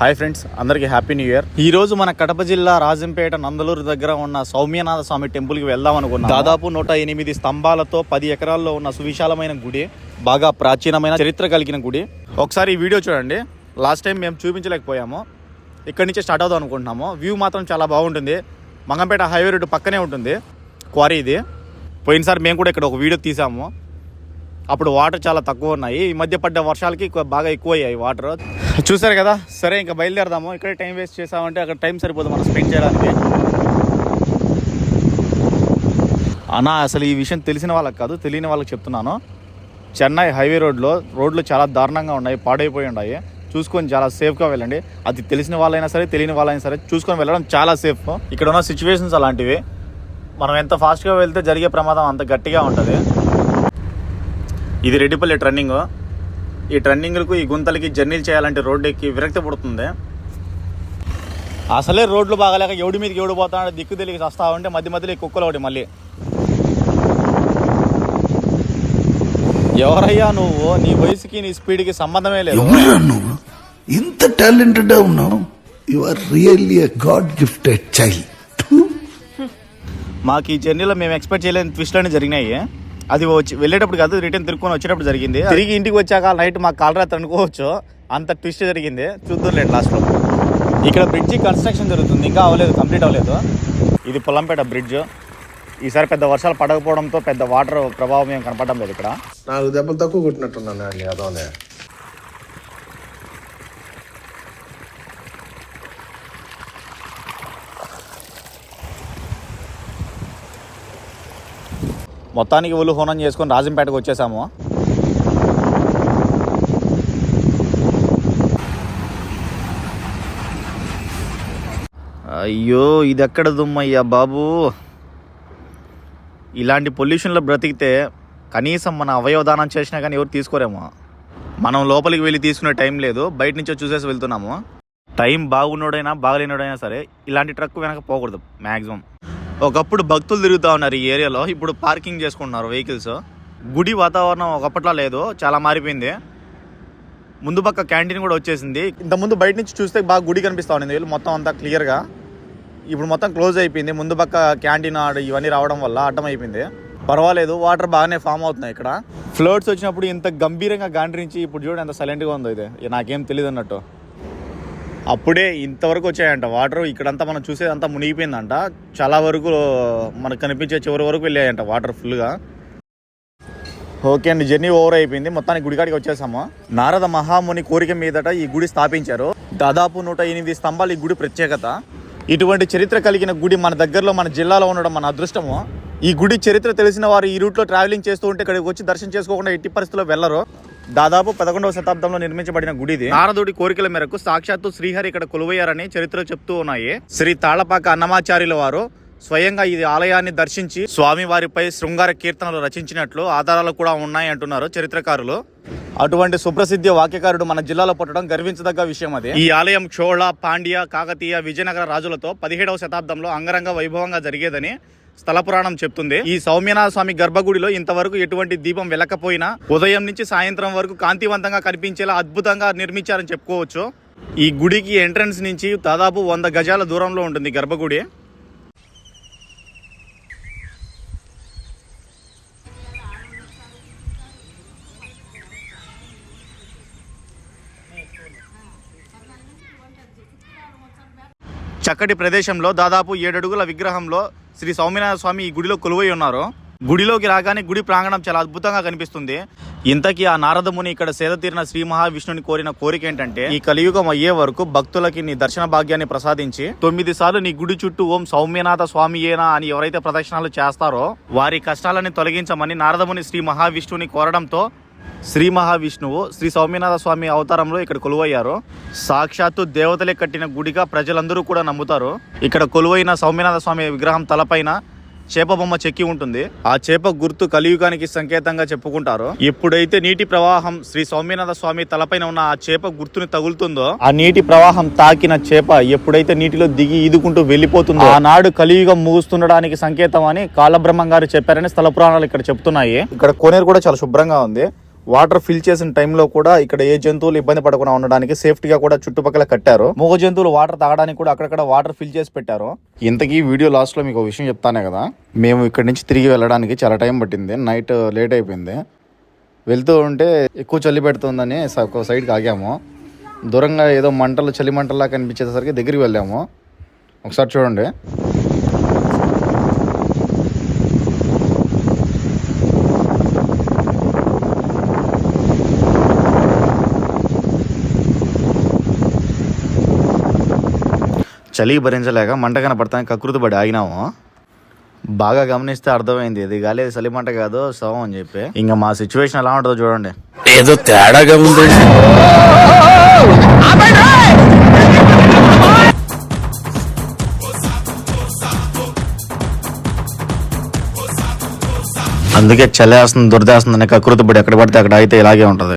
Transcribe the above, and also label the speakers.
Speaker 1: Hi friends అందరికీ happy new year. ఈ రోజు మన కడప జిల్లా రాజంపేట నందలూరు దగ్గర ఉన్న సౌమ్యనాథ స్వామి టెంపుల్కి వెళ్దాం అనుకున్నాం దాదాపు నూట ఎనిమిది స్తంభాలతో పది ఎకరాల్లో ఉన్న సువిశాలమైన గుడి బాగా ప్రాచీనమైన చరిత్ర కలిగిన గుడి. ఒకసారి ఈ వీడియో చూడండి. లాస్ట్ టైం మేము చూపించలేకపోయాము. ఇక్కడి నుంచి స్టార్ట్ అవుదాం అనుకుంటున్నాము. వ్యూ మాత్రం చాలా బాగుంటుంది. మంగంపేట హైవే రోడ్డు పక్కనే ఉంటుంది. క్వారీ ఇది. పోయినసారి మేము కూడా ఇక్కడ ఒక వీడియో తీసాము. అప్పుడు వాటర్ చాలా తక్కువ ఉన్నాయి. ఈ మధ్య పడ్డ వర్షాలకి ఎక్కువ- బాగా ఎక్కువ అయ్యాయి వాటర్. చూసారు కదా? సరే ఇంకా బయలుదేరదాము. ఇక్కడే టైం వేస్ట్ చేసామంటే అక్కడ టైం సరిపోదు మనం స్పెండ్ చేయడానికి. అన్నా అసలు ఈ విషయం తెలిసిన వాళ్ళకి కాదు తెలియని వాళ్ళకి చెప్తున్నాను. చెన్నై హైవే రోడ్లో రోడ్లు చాలా దారుణంగా ఉన్నాయి పాడైపోయి ఉన్నాయి. చూసుకొని చాలా సేఫ్గా వెళ్ళండి. అది తెలిసిన వాళ్ళైనా సరే తెలియని వాళ్ళైనా సరే చూసుకొని వెళ్ళడం చాలా సేఫ్. ఇక్కడ ఉన్న సిచ్యువేషన్స్ అలాంటివి. మనం ఎంత ఫాస్ట్గా వెళ్తే జరిగే ప్రమాదం అంత గట్టిగా ఉంటుంది. ఇది రెడ్డిపల్లి ట్రన్నింగ్ ఈ ట్రన్నింగ్లకు ఈ గుంతలకి జర్నీలు చేయాలంటే రోడ్డు ఎక్కి విరక్తి పుడుతుంది. అసలే రోడ్లు బాగాలేక ఎవడి మీదకి ఎవడు పోతాడు దిక్కు తెలియక వస్తా ఉంటే మధ్య మధ్యలో ఈ కుక్కలు ఒకటి మళ్ళీ. ఎవరయ్యా నువ్వు? నీ వయసుకి నీ స్పీడ్కి సంబంధమే లేదు.
Speaker 2: నువ్వు? ఇంత టాలెంటెడ్ ఉన్నావు? You are really a god gifted child
Speaker 1: మాకు ఈ జర్నీలో మేము ఎక్స్పెక్ట్ చేయలేని ట్విస్ట్లన్నీ జరిగినాయి. అది వచ్చి వెళ్ళేటప్పుడు కాదు రిటర్న్ తిరుక్కొని వచ్చేటప్పుడు జరిగింది. తిరిగి ఇంటికి వచ్చాక నైట్ మాకు కాలరాత్రి అనుకోవచ్చు. అంత ట్విస్ట్ జరిగింది. చూద్దాంలేండి లాస్ట్లో ఇక్కడ బ్రిడ్జి కన్స్ట్రక్షన్ జరుగుతుంది. ఇంకా అవ్వలేదు కంప్లీట్ అవ్వలేదు. ఇది పొల్లంపేట బ్రిడ్జ్. ఈసారి పెద్ద వర్షాలు పడకపోవడంతో పెద్ద వాటర్ ప్రభావం ఏం కనపడడం లేదు ఇక్కడ.
Speaker 3: నాలుగు దెబ్బలు తక్కువ కొట్టినట్టున్నాను అండి అదోనే.
Speaker 1: మొత్తానికి ఒళ్ళు హోనం చేసుకొని రాజంపేటకు వచ్చేసాము. అయ్యో ఇది ఎక్కడ దుమ్మయ్యా బాబు? ఇలాంటి పొల్యూషన్లో బ్రతికితే కనీసం మన అవయవదానం చేసినా కానీ ఎవరు తీసుకోరేమో. మనం లోపలికి వెళ్ళి తీసుకునే టైం లేదు బయట నుంచో చూసేసి వెళ్తున్నాము. టైం బాగున్నోడైనా బాగలేనోడైనా సరే ఇలాంటి ట్రక్ వెనక పోకూడదు మ్యాక్సిమం ఒకప్పుడు భక్తులు తిరుగుతూ ఉన్నారు ఈ ఏరియాలో. ఇప్పుడు పార్కింగ్ చేసుకుంటున్నారు వెహికల్స్. గుడి వాతావరణం ఒకప్పట్లో లేదు చాలా మారిపోయింది. ముందు పక్క క్యాంటీన్ కూడా వచ్చేసింది. ఇంత ముందు బయట నుంచి చూస్తే బాగా గుడి కనిపిస్తా ఉంది. వీళ్ళు మొత్తం అంతా క్లియర్గా ఇప్పుడు మొత్తం క్లోజ్ అయిపోయింది. ముందు పక్క క్యాంటీన్ ఆడ ఇవన్నీ రావడం వల్ల అడ్డం అయిపోయింది పర్వాలేదు వాటర్ బాగానే ఫామ్ అవుతున్నాయి ఇక్కడ. ఫ్లోట్స్ వచ్చినప్పుడు ఇంత గంభీరంగా గాండ్రించి ఇప్పుడు చూడండి ఎంత సైలెంట్గా ఉందో ఇది. ఇది నాకేం తెలియదు అన్నట్టు అప్పుడే ఇంతవరకు వచ్చాయంట. వాటర్ ఇక్కడంతా మనం చూసేదంతా మునిగిపోయిందంట. చాలా వరకు మనకు కనిపించే చివరి వరకు వెళ్ళాయంట వాటర్ ఫుల్గా. ఓకే అండి జర్నీ ఓవర్ అయిపోయింది. మొత్తానికి గుడికాడికి వచ్చేసాము. నారద మహాముని కోరిక మీదట ఈ గుడి స్థాపించారు. దాదాపు నూట ఎనిమిది స్తంభాలు ఈ గుడి ప్రత్యేకత. ఇటువంటి చరిత్ర కలిగిన గుడి మన దగ్గరలో మన జిల్లాలో ఉండడం మన అదృష్టము. ఈ గుడి చరిత్ర తెలిసిన వారు ఈ రూట్లో ట్రావెలింగ్ చేస్తూ ఉంటే ఇక్కడికి వచ్చి దర్శనం చేసుకోకుండా ఎట్టి పరిస్థితుల్లో వెళ్ళరు దాదాపు పదకొండవ శతాబ్దంలో నిర్మించబడిన గుడి ఇది. నారదుడి కోరికల మేరకు సాక్షాత్తు శ్రీహరి ఇక్కడ కొలువయ్యారని చరిత్ర చెప్తూ ఉన్నాయి. శ్రీ తాళపాక అన్నమాచార్యుల వారు స్వయంగా ఈ ఆలయాన్ని దర్శించి స్వామి వారిపై శృంగార కీర్తనలు రచించినట్లు ఆధారాలు కూడా ఉన్నాయి అంటున్నారు చరిత్రకారులు. అటువంటి సుప్రసిద్ధి వాక్యకారుడు మన జిల్లాలో పుట్టడం గర్వించదగ్గ విషయం అది. ఈ ఆలయం చోళ పాండ్య కాకతీయ విజయనగర రాజులతో పదిహేడవ శతాబ్దంలో అంగరంగ వైభవంగా జరిగేదని స్థల పురాణం చెప్తుంది. ఈ సౌమ్యనాథ స్వామి గర్భగుడిలో ఇంతవరకు ఎటువంటి దీపం వెలకపోయినా ఉదయం నుంచి సాయంత్రం వరకు కాంతివంతంగా కనిపించేలా అద్భుతంగా నిర్మించారని చెప్పుకోవచ్చు. ఈ గుడికి ఎంట్రన్స్ నుంచి దాదాపు వంద గజాల దూరంలో ఉంటుంది గర్భగుడి. చక్కటి ప్రదేశంలో దాదాపు ఏడడుగుల విగ్రహంలో శ్రీ సౌమ్యనాథ స్వామి ఈ గుడిలో కొలువై ఉన్నారు. గుడిలోకి రాగానే గుడి ప్రాంగణం చాలా అద్భుతంగా కనిపిస్తుంది. ఇంతకీ ఆ నారదముని ఇక్కడ సేద తీరిన శ్రీ మహావిష్ణుని కోరిన కోరిక ఏంటంటే ఈ కలియుగం అయ్యే వరకు భక్తులకి నీ దర్శన భాగ్యాన్ని ప్రసాదించి తొమ్మిది సార్లు నీ గుడి చుట్టూ ఓం సౌమ్యనాథ స్వామియేనా అని ఎవరైతే ప్రదక్షిణాలు చేస్తారో వారి కష్టాలని తొలగించమని నారదముని శ్రీ మహావిష్ణుని కోరడంతో శ్రీ మహావిష్ణువు శ్రీ సౌమ్యనాథ స్వామి అవతారంలో ఇక్కడ కొలువయ్యారు. సాక్షాత్తు దేవతలే కట్టిన గుడిగా ప్రజలందరూ కూడా నమ్ముతారు. ఇక్కడ కొలువైన సౌమ్యనాథ స్వామి విగ్రహం తలపైన చేప బొమ్మ చెక్కి ఉంటుంది. ఆ చేప గుర్తు కలియుగానికి సంకేతంగా చెప్పుకుంటారు. ఎప్పుడైతే నీటి ప్రవాహం శ్రీ సౌమ్యనాథ స్వామి తలపైన ఉన్న ఆ చేప గుర్తుని తగులుతుందో ఆ నీటి ప్రవాహం తాకిన చేప ఎప్పుడైతే నీటిలో దిగి ఈదుకుంటూ వెళ్ళిపోతుందో ఆనాడు కలియుగం ముగుస్తుండడానికి సంకేతం అని కాలబ్రహ్మం గారు చెప్పారని స్థల పురాణాలు ఇక్కడ చెప్తున్నాయి. ఇక్కడ కోనేరు కూడా చాలా శుభ్రంగా ఉంది. వాటర్ ఫిల్ చేసిన టైంలో కూడా ఇక్కడ ఏ జంతువులు ఇబ్బంది పడకుండా ఉండడానికి సేఫ్టీగా కూడా చుట్టుపక్కల కట్టారు. మూగ జంతువులు వాటర్ తాగడానికి కూడా అక్కడక్కడ వాటర్ ఫిల్ చేసి పెట్టారు. ఇంతకీ వీడియో లాస్ట్లో మీకు ఒక విషయం చెప్తానే కదా? మేము ఇక్కడ నుంచి తిరిగి వెళ్ళడానికి చాలా టైం పట్టింది. నైట్ లేట్ అయిపోయింది. వెళ్తూ ఉంటే ఎక్కువ చలి పెడుతుందని ఒక సైడ్కి ఆగాము. దూరంగా ఏదో మంటలు చలి మంటల్లా కనిపించేసరికి దగ్గరికి వెళ్ళాము. ఒకసారి చూడండి. చలి భరించలేక మంట కనపడతానికి కకృతి పడి ఆగినాము. బాగా గమనిస్తే అర్థమైంది ఇది గాలి చలి మంట కాదు శవం అని చెప్పి. ఇంకా మా సిచ్యువేషన్ ఎలా ఉంటుందో చూడండి.
Speaker 2: ఏదో తేడాగా ఉంది.
Speaker 1: అందుకే చలేస్తుంది దురదేస్తుంది అనే కకృతి పడి ఎక్కడ పడితే అక్కడ అయితే ఇలాగే ఉంటుంది.